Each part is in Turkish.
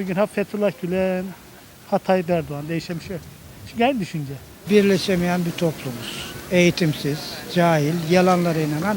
Bugün ha Fethullah Gülen, ha Tayyip Erdoğan değişen bir şey yok. Çünkü aynı düşünce. birleşemeyen bir toplumuz. Eğitimsiz, cahil, yalanlara inanan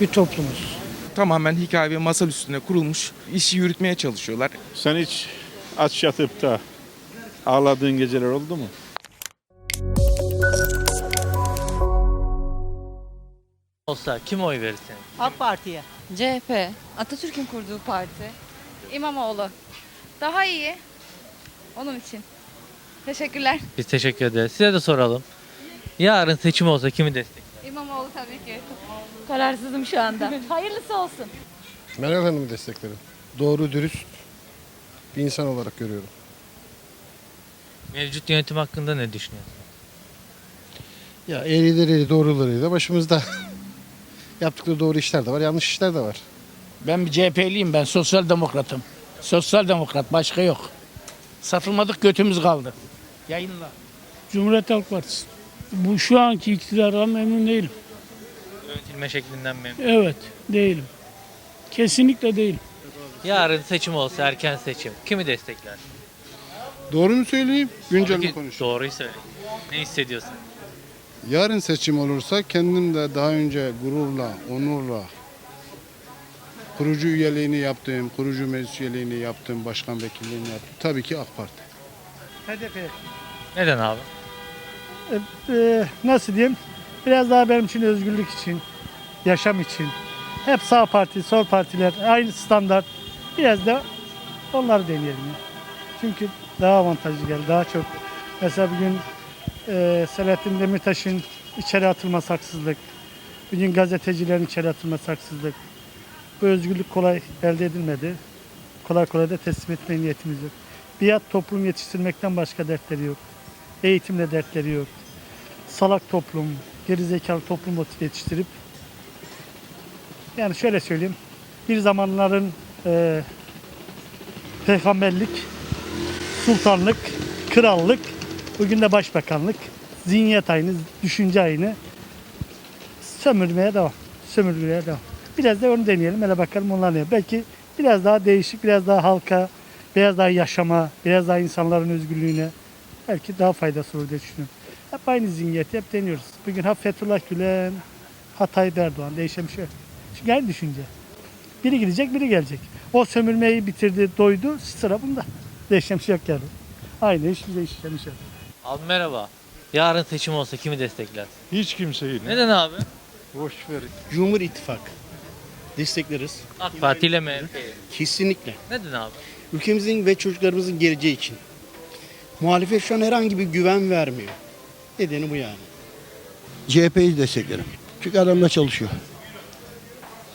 bir toplumuz. tamamen hikaye ve masal üstüne kurulmuş işi yürütmeye çalışıyorlar. Sen hiç aç yatıp da ağladığın geceler oldu mu? olsa kim oy verirsin? AK Parti'ye. CHP, Atatürk'ün kurduğu parti. İmamoğlu. Daha iyi. Onun için. Teşekkürler. Biz teşekkür ederiz. Size de soralım. Yarın seçim olsa kimi destekler? İmamoğlu tabii ki. Kararsızım şu anda. Hayırlısı olsun. Meral Hanım'ı desteklerim. Doğru, dürüst bir insan olarak görüyorum. Mevcut yönetim hakkında ne düşünüyorsun? Ya eğrileriyle doğrularıyla başımızda. Yaptıkları doğru işler de var, yanlış işler de var. Ben bir CHP'liyim ben sosyal demokratım. Sosyal demokrat başka yok. Satılmadık götümüz kaldı. Yayınla. Cumhuriyet Halk Partisi. Bu şu anki iktidardan memnun değilim. Yönetilme şeklinden memnun. Evet, değilim. Kesinlikle değilim. Yarın seçim olsa erken seçim. Kimi destekler? Doğru mu söyleyeyim? Güncel mi konuşuyorum? Doğruyu söyle. Ne hissediyorsun? Yarın seçim olursa kendim de daha önce gururla, onurla kurucu üyeliğini yaptığım, kurucu meclis üyeliğini yaptığım, başkan vekilliğini yaptım. Tabii ki AK Parti. HDP. Neden abi? Ee, nasıl diyeyim? Biraz daha benim için özgürlük için, yaşam için. Hep sağ parti, sol partiler aynı standart. Biraz da onları deneyelim. ya. Çünkü daha avantajlı geldi, daha çok. Mesela bugün e, Selahattin Demirtaş'ın içeri atılması haksızlık. Bugün gazetecilerin içeri atılması haksızlık. Bu özgürlük kolay elde edilmedi. Kolay kolay da teslim etme niyetimiz yok. Biat toplum yetiştirmekten başka dertleri yok. Eğitimle dertleri yok. Salak toplum, gerizekalı toplum yetiştirip yani şöyle söyleyeyim. Bir zamanların e, peygamberlik, sultanlık, krallık, bugün de başbakanlık, zihniyet aynı, düşünce aynı. Sömürmeye devam. Sömürmeye devam. Biraz da onu deneyelim. Hele bakalım onlar ne. Belki biraz daha değişik, biraz daha halka, biraz daha yaşama, biraz daha insanların özgürlüğüne belki daha faydası olur diye düşünüyorum. Hep aynı zihniyeti hep deniyoruz. Bugün ha Fethullah Gülen, ha Tayyip Erdoğan değişen bir şey yok. Çünkü aynı düşünce. Biri gidecek, biri gelecek. O sömürmeyi bitirdi, doydu, sıra bunda. Değişen bir şey yok yani. Aynı hiçbir değişen bir şey yok. Abi merhaba. Yarın seçim olsa kimi destekler? Hiç kimseyi. Neden abi? Boş ver. Cumhur İttifakı destekleriz. AK Parti ile MHP. Kesinlikle. Neden abi? Ülkemizin ve çocuklarımızın geleceği için. Muhalefet şu an herhangi bir güven vermiyor. Nedeni bu yani. CHP'yi desteklerim. Çünkü adamlar çalışıyor.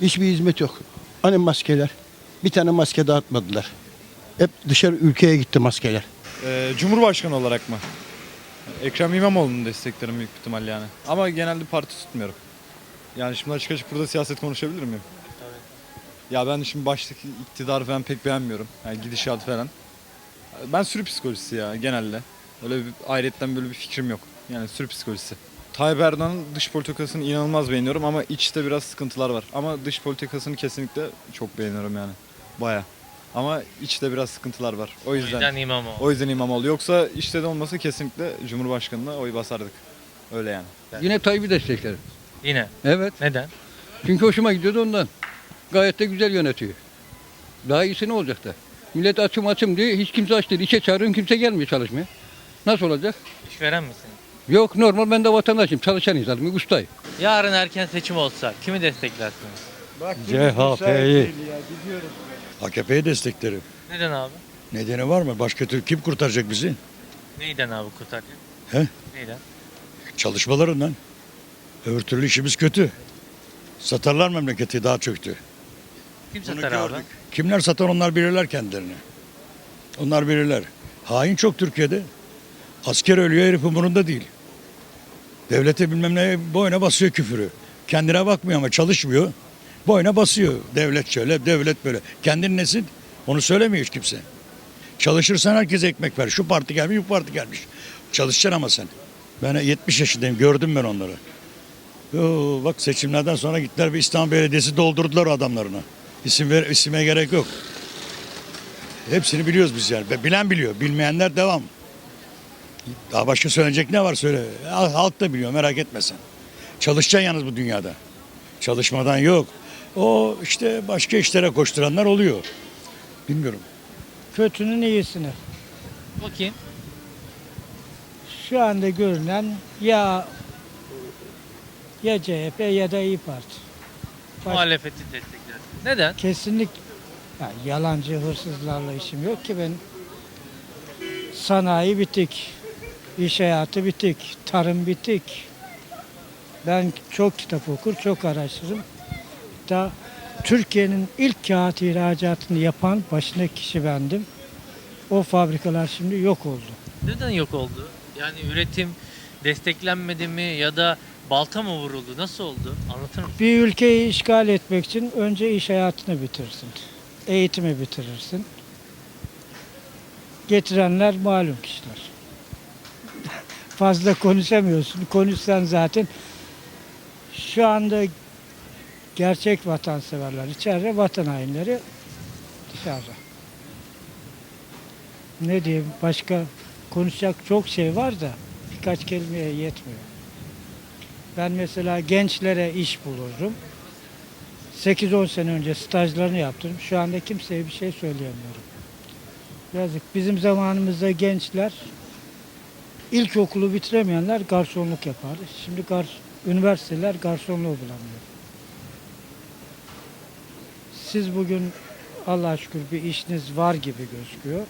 Hiçbir hizmet yok. Hani maskeler? Bir tane maske dağıtmadılar. Hep dışarı ülkeye gitti maskeler. Ee, Cumhurbaşkanı olarak mı? Ekrem İmamoğlu'nu desteklerim büyük ihtimalle yani. Ama genelde parti tutmuyorum. Yani şimdi açık açık burada siyaset konuşabilir miyim? Ya ben şimdi baştaki iktidarı falan pek beğenmiyorum. Yani gidişat falan. Ben sürü psikolojisi ya genelde. Öyle bir ayrıyetten böyle bir fikrim yok. Yani sürü psikolojisi. Tayyip Erdoğan'ın dış politikasını inanılmaz beğeniyorum ama içte biraz sıkıntılar var. Ama dış politikasını kesinlikle çok beğeniyorum yani. Baya. Ama içte biraz sıkıntılar var. O O yüzden. yüzden İmamoğlu. O yüzden İmamoğlu. Yoksa işte de olmasa kesinlikle Cumhurbaşkanı'na oy basardık. Öyle yani. Yine Tayyip'i desteklerim. Yine. Evet. Neden? Çünkü hoşuma gidiyordu ondan. Gayet de güzel yönetiyor. Daha iyisi ne olacak da? Millet açım açım diye hiç kimse aç değil. İşe çağırıyorum kimse gelmiyor çalışmaya. Nasıl olacak? İşveren misin? Yok normal ben de vatandaşım. Çalışan insanım. Ustayım. Yarın erken seçim olsa kimi desteklersiniz? CHP'yi. AKP'yi desteklerim. Neden abi? Nedeni var mı? Başka türlü kim kurtaracak bizi? Neyden abi kurtaracak? He? Neyden? Çalışmalarından. Öbür türlü işimiz kötü. Satarlar memleketi daha çöktü. Kim Bunu satar abi? gördük. Kimler satar onlar bilirler kendilerini. Onlar bilirler. Hain çok Türkiye'de. Asker ölüyor herif umurunda değil. Devlete bilmem ne boyuna basıyor küfürü. Kendine bakmıyor ama çalışmıyor. Boyuna basıyor. Devlet şöyle, devlet böyle. Kendin nesin? Onu söylemiyor hiç kimse. Çalışırsan herkese ekmek ver. Şu parti gelmiş, bu parti gelmiş. Çalışacaksın ama sen. Ben 70 yaşındayım. Gördüm ben onları. Yo, bak seçimlerden sonra gittiler bir İstanbul Belediyesi doldurdular o adamlarını. İsim ver, isime gerek yok. Hepsini biliyoruz biz yani. Bilen biliyor. Bilmeyenler devam. Daha başka söyleyecek ne var söyle. Halk da biliyor merak etme sen. Çalışacaksın yalnız bu dünyada. Çalışmadan yok. O işte başka işlere koşturanlar oluyor. Bilmiyorum. Kötünün iyisini. Bakayım. Şu anda görünen ya ya CHP ya da İyi Parti. Baş- Muhalefeti destekler. Neden? Kesinlik ya yalancı hırsızlarla işim yok ki ben sanayi bitik, iş hayatı bitik, tarım bitik. Ben çok kitap okur, çok araştırırım. Hatta Türkiye'nin ilk kağıt ihracatını yapan başındaki kişi bendim. O fabrikalar şimdi yok oldu. Neden yok oldu? Yani üretim desteklenmedi mi ya da balta mı vuruldu? Nasıl oldu? Anlatır mısın? Bir ülkeyi işgal etmek için önce iş hayatını bitirirsin. Eğitimi bitirirsin. Getirenler malum kişiler. Fazla konuşamıyorsun. Konuşsan zaten şu anda gerçek vatanseverler içeride, vatan hainleri dışarıda. Ne diyeyim başka konuşacak çok şey var da birkaç kelimeye yetmiyor. Ben mesela gençlere iş bulurum. 8-10 sene önce stajlarını yaptım. Şu anda kimseye bir şey söyleyemiyorum. Yazık. Bizim zamanımızda gençler ilkokulu bitiremeyenler garsonluk yapardı. Şimdi gar, üniversiteler garsonluğu bulamıyor. Siz bugün Allah'a şükür bir işiniz var gibi gözüküyor.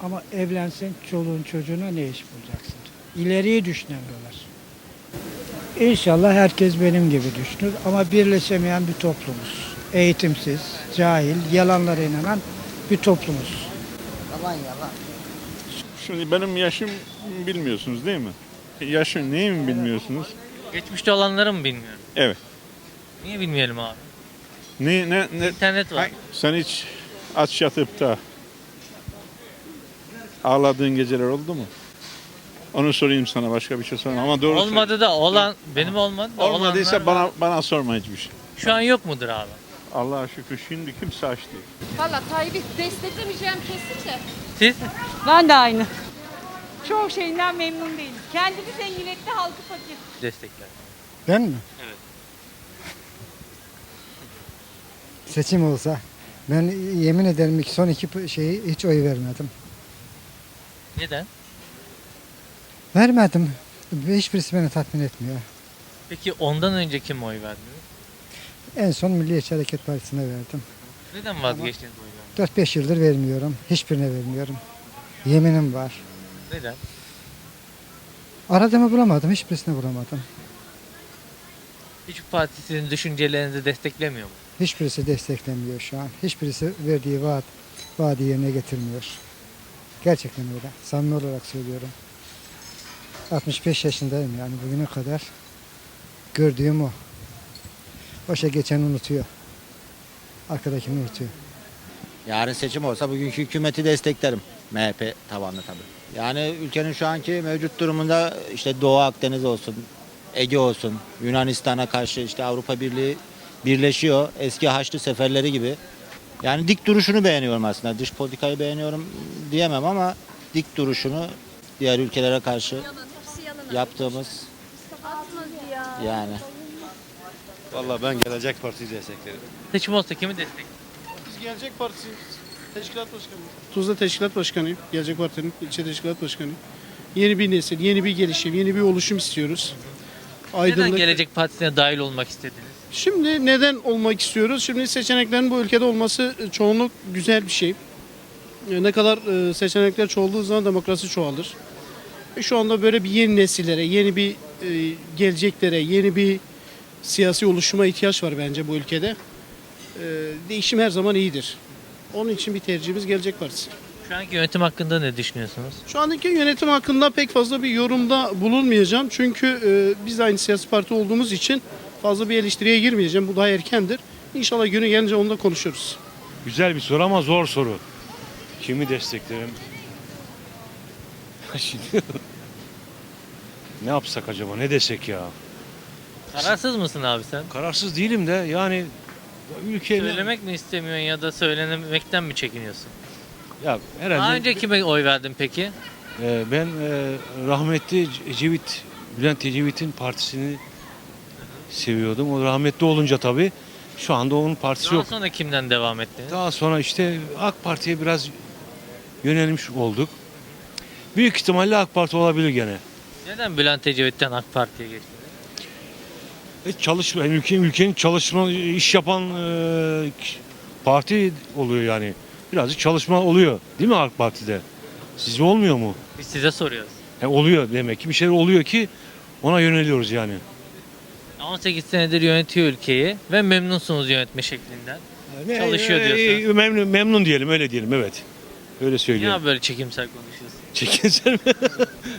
Ama evlensen çoluğun çocuğuna ne iş bulacaksın? İleriyi düşünemiyorlar. İnşallah herkes benim gibi düşünür ama birleşemeyen bir toplumuz. Eğitimsiz, cahil, yalanlara inanan bir toplumuz. Şimdi benim yaşım bilmiyorsunuz değil mi? Yaşım neyimi bilmiyorsunuz? Geçmişte olanları mı bilmiyorum? Evet. Niye bilmeyelim abi? Ne ne ne İnternet var. sen hiç aç yatıp da ağladığın geceler oldu mu? Onu sorayım sana başka bir şey sorayım ama doğru Olmadı da olan benim olmadı da Olmadıysa olanlar bana var. bana sorma hiçbir şey. şu an yok mudur abi? Allah'a şükür şimdi kimse aç değil. Valla Tayyip'i desteklemeyeceğim kesin de. Siz? Ben de aynı. Çoğu şeyinden memnun değilim. Kendini zengin etti, halkı fakir. Destekler. Ben mi? Evet. Seçim olsa ben yemin ederim ki son iki şeyi hiç oy vermedim. Neden? Vermedim. Hiçbirisi beni tatmin etmiyor. Peki ondan önce kim oy verdiniz? En son Milliyetçi Hareket Partisi'ne verdim. Neden vazgeçtiniz oy vermekten? 4-5 yıldır vermiyorum. Hiçbirine vermiyorum. Yeminim var. Neden? Aradığımı bulamadım. Hiçbirisini bulamadım. Hiçbir parti sizin düşüncelerinizi desteklemiyor mu? Hiçbirisi desteklemiyor şu an. Hiçbirisi verdiği vaat, vaadi yerine getirmiyor. Gerçekten öyle. Samimi olarak söylüyorum. 65 yaşındayım yani bugüne kadar gördüğüm o. Başa geçen unutuyor. Arkadakini unutuyor. Yarın seçim olsa bugünkü hükümeti desteklerim. MHP tabanlı tabii. Yani ülkenin şu anki mevcut durumunda işte Doğu Akdeniz olsun, Ege olsun, Yunanistan'a karşı işte Avrupa Birliği birleşiyor. Eski Haçlı seferleri gibi. Yani dik duruşunu beğeniyorum aslında. Dış politikayı beğeniyorum diyemem ama dik duruşunu diğer ülkelere karşı yaptığımız yani Vallahi ben Gelecek Parti'yi desteklerim. Seçim olsa kimi destekler? Biz Gelecek Partisi Teşkilat Başkanı. Tuzla Teşkilat Başkanıyım. Gelecek Parti'nin ilçe teşkilat başkanıyım. Yeni bir nesil, yeni bir gelişim, yeni bir oluşum istiyoruz. Neden Gelecek Partisi'ne dahil olmak istediniz? Şimdi neden olmak istiyoruz? Şimdi seçeneklerin bu ülkede olması e, çoğunluk güzel bir şey. E, Ne kadar e, seçenekler çoğaldığı zaman demokrasi çoğalır. Şu anda böyle bir yeni nesillere, yeni bir e, geleceklere, yeni bir siyasi oluşuma ihtiyaç var bence bu ülkede. E, Değişim her zaman iyidir. Onun için bir tercihimiz Gelecek Partisi. Şu anki yönetim hakkında ne düşünüyorsunuz? Şu andaki yönetim hakkında pek fazla bir yorumda bulunmayacağım. Çünkü e, biz de aynı siyasi parti olduğumuz için fazla bir eleştiriye girmeyeceğim. Bu daha erkendir. İnşallah günü gelince onu da konuşuruz. Güzel bir soru ama zor soru. Kimi desteklerim? Şimdi ne yapsak acaba? Ne desek ya? Kararsız mısın abi sen? Kararsız değilim de yani ülke Söylemek mi istemiyorsun ya da söylenemekten mi çekiniyorsun? Ya herhalde Daha önce kime oy verdin peki? e, ben e, rahmetli Ecevit, Bülent Ecevit'in partisini seviyordum. O rahmetli olunca tabii şu anda onun partisi Daha yok. sonra kimden devam ettiniz? Daha sonra işte AK Parti'ye biraz yönelmiş olduk. Büyük ihtimalle AK Parti olabilir gene. Neden Bülent Ecevit'ten AK Parti'ye geçtiniz? E, çalışma, ülkenin, ülkenin çalışma, iş yapan e, parti oluyor yani. Birazcık çalışma oluyor değil mi AK Parti'de? Sizce olmuyor mu? Biz size soruyoruz. E, oluyor demek ki bir şeyler oluyor ki ona yöneliyoruz yani. 18 senedir yönetiyor ülkeyi ve memnunsunuz yönetme şeklinden. Çalışıyor diyorsun. E, memnun, memnun diyelim öyle diyelim evet. Öyle söylüyorum. Niye böyle çekimsel konuşuyorsun? Çekinsel mi?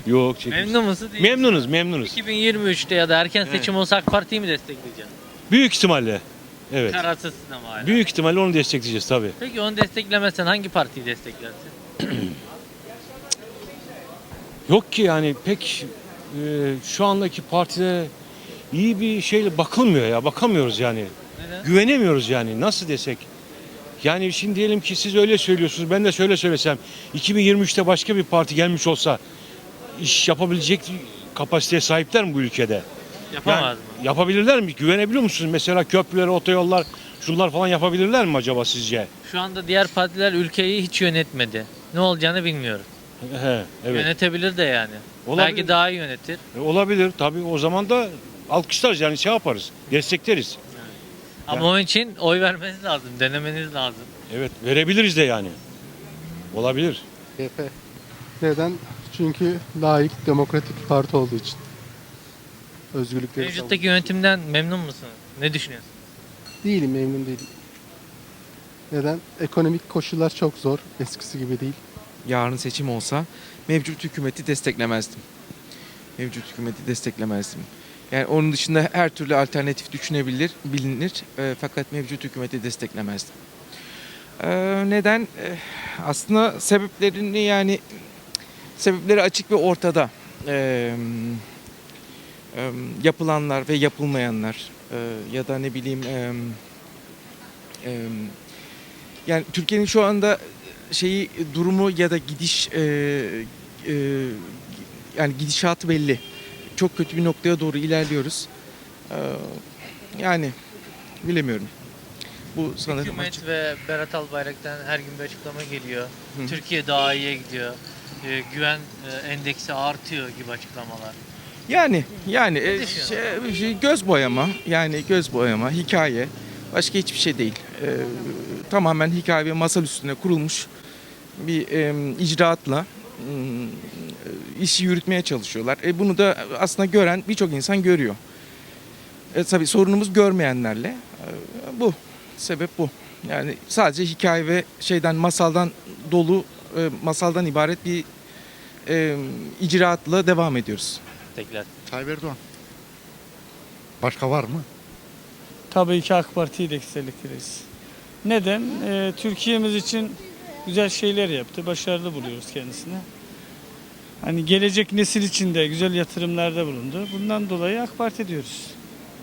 Yok çekinsel. Memnun musun? Değil. Memnunuz memnunuz. 2023'te ya da erken seçim olsa AK Parti'yi mi destekleyeceksin? Büyük ihtimalle. Evet. Kararsızsın ama hala. Büyük ihtimalle onu destekleyeceğiz tabii. Peki onu desteklemezsen hangi partiyi desteklersin? Yok ki yani pek e, şu andaki partide iyi bir şeyle bakılmıyor ya. Bakamıyoruz yani. Neden? Güvenemiyoruz yani. Nasıl desek? Yani şimdi diyelim ki siz öyle söylüyorsunuz. Ben de şöyle söylesem. 2023'te başka bir parti gelmiş olsa iş yapabilecek kapasiteye sahipler mi bu ülkede? Yapamaz Yani mı? Yapabilirler mi? Güvenebiliyor musunuz? Mesela köprüler, otoyollar, şunlar falan yapabilirler mi acaba sizce? Şu anda diğer partiler ülkeyi hiç yönetmedi. Ne olacağını bilmiyoruz. He, evet. Yönetebilir de yani. Olabilir. Belki daha iyi yönetir. E, Olabilir tabii. O zaman da alkışlarız yani şey yaparız. Destekleriz. Ama onun için oy vermeniz lazım, denemeniz lazım. Evet verebiliriz de yani. Olabilir. CHP. Neden? Çünkü layık, demokratik bir parti olduğu için. Özgürlükleri Mevcuttaki yönetimden memnun musunuz? Ne düşünüyorsun? Değilim, memnun değilim. Neden? Ekonomik koşullar çok zor. Eskisi gibi değil. yarın seçim olsa mevcut hükümeti desteklemezdim. Mevcut hükümeti desteklemezdim. Yani onun dışında her türlü alternatif düşünebilir, bilinir e, fakat mevcut hükümeti desteklemezdim. E, neden? E, aslında sebeplerini yani sebepleri açık ve ortada. E, e, yapılanlar ve yapılmayanlar e, ya da ne bileyim e, e, yani Türkiye'nin şu anda şeyi durumu ya da gidiş e, e, yani gidişatı belli. Çok kötü bir noktaya doğru ilerliyoruz. E, yani bilemiyorum. Bu sanırım Hükümet ve Berat Albayrak'tan her gün bir açıklama geliyor. Hı. Türkiye daha iyiye gidiyor. Ee, güven e, endeksi artıyor gibi açıklamalar. Yani yani e, şey, şey, göz boyama yani göz boyama hikaye başka hiçbir şey değil. E, tamamen hikaye ve masal üstüne kurulmuş bir e, icraatla işi yürütmeye çalışıyorlar. E, bunu da aslında gören birçok insan görüyor. E, tabii sorunumuz görmeyenlerle e, bu sebep bu. Yani sadece hikaye ve şeyden masaldan dolu e, masaldan ibaret bir e, icraatla devam ediyoruz. Tekrar. Tayyip Erdoğan. Başka var mı? Tabii ki AK Parti'yi destekleriz. Neden? Ee, Türkiye'miz için güzel şeyler yaptı. Başarılı buluyoruz kendisini. Hani gelecek nesil için de güzel yatırımlarda bulundu. Bundan dolayı AK Parti diyoruz.